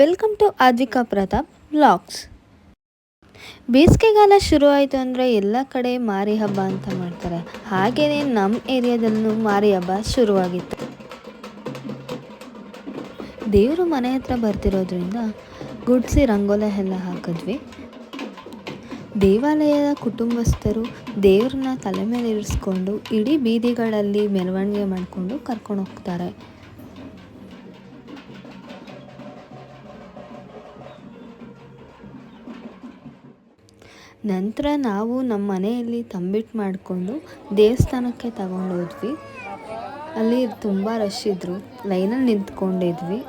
Welcome to Advika Pratap blogs ಬೇಸಿಗೆಗಾಲ ಶುರುವಾಯಿತು ಅಂದರೆ ಎಲ್ಲ ಕಡೆ ಮಾರಿ ಹಬ್ಬ ಅಂತ ಮಾಡ್ತಾರೆ. ಹಾಗೆಯೇ ನಮ್ಮ ಏರಿಯಾದಲ್ಲೂ ಮಾರಿ ಹಬ್ಬ ಶುರುವಾಗಿತ್ತು. ದೇವರು ಮನೆ ಹತ್ರ ಬರ್ತಿರೋದ್ರಿಂದ ಗುಡ್ಸಿ ರಂಗೋಲೆ ಎಲ್ಲ ಹಾಕಿದ್ವಿ. ದೇವಾಲಯದ ಕುಟುಂಬಸ್ಥರು ದೇವ್ರನ್ನ ತಲೆ ಮೇಲೆ ಇರಿಸ್ಕೊಂಡು ಇಡೀ ಬೀದಿಗಳಲ್ಲಿ ಮೆರವಣಿಗೆ ಮಾಡಿಕೊಂಡು ಕರ್ಕೊಂಡು ಹೋಗ್ತಾರೆ. ನಂತರ ನಾವು ನಮ್ಮ ಮನೆಯಲ್ಲಿ ತಂಬಿಟ್ಟು ಮಾಡಿಕೊಂಡು ದೇವಸ್ಥಾನಕ್ಕೆ ತಗೊಂಡೋದ್ವಿ ಅಲ್ಲಿ ತುಂಬ ರಶ್ ಇದ್ದರು ಲೈನಲ್ಲಿ ನಿಂತ್ಕೊಂಡಿದ್ವಿ.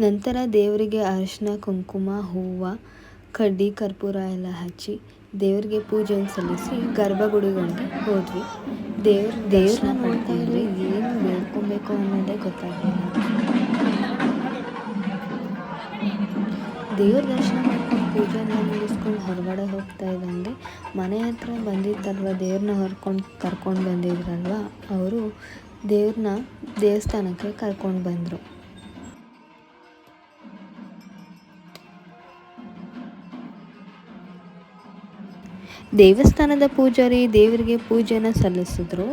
ನಂತರ ದೇವರಿಗೆ ಅರಿಶಿನ, ಕುಂಕುಮ, ಹೂವು, ಕಡ್ಡಿ, ಕರ್ಪೂರ ಎಲ್ಲ ಹಚ್ಚಿ ದೇವರಿಗೆ ಪೂಜೆಯನ್ನು ಸಲ್ಲಿಸಿ ಗರ್ಭಗುಡಿಗಳಿಗೆ ಹೋದ್ವಿ. ದೇವ್ರ ದೇವ್ರನ್ನ ನೋಡ್ತಾ ಇದ್ರೆ ಏನು ಬೇಡ್ಕೊಬೇಕು ಅನ್ನೋದೇ ಗೊತ್ತಾಗಲಿಲ್ಲ. ದೇವ್ರ ದರ್ಶನ ಮಾಡ್ಕೊಂಡು ಪೂಜೆ ಎಲ್ಲ ಮುಗಿಸ್ಕೊಂಡು ಹೊರಗಡೆ ಹೋಗ್ತಾ ಇದ್ದಂಗೆ ಮನೆ ಹತ್ರ ಬಂದಿದ್ದಲ್ವ ದೇವ್ರನ್ನ ಹೊರ್ಕೊಂಡು ಕರ್ಕೊಂಡು ಬಂದಿದ್ರಲ್ವ, ಅವರು ದೇವ್ರನ್ನ ದೇವಸ್ಥಾನಕ್ಕೆ ಕರ್ಕೊಂಡು ಬಂದರು. ದೇವಸ್ಥಾನದ ಪೂಜಾರಿ ದೇವರಿಗೆ ಪೂಜೆನ ಸಲ್ಲಿಸಿದ್ರು.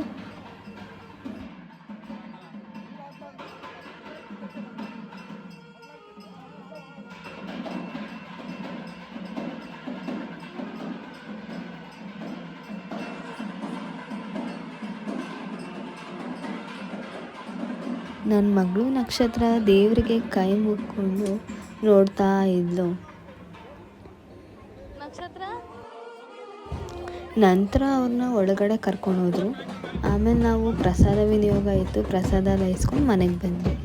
ನನ್ನ ಮಗಳು ನಕ್ಷತ್ರ ದೇವರಿಗೆ ಕೈ ಮುಕ್ಕೊಂಡು ನೋಡ್ತಾ ಇದ್ಲು. ನಂತರ ಅವ್ರನ್ನ ಒಳಗಡೆ ಕರ್ಕೊಂಡು ಹೋದ್ರು. ಆಮೇಲೆ ನಾವು ಪ್ರಸಾದ ವಿನಿಯೋಗ ಇತ್ತು ಪ್ರಸಾದ ಎಲ್ಲ ಇಸ್ಕೊಂಡು ಮನೆಗೆ ಬಂದ್ವಿ.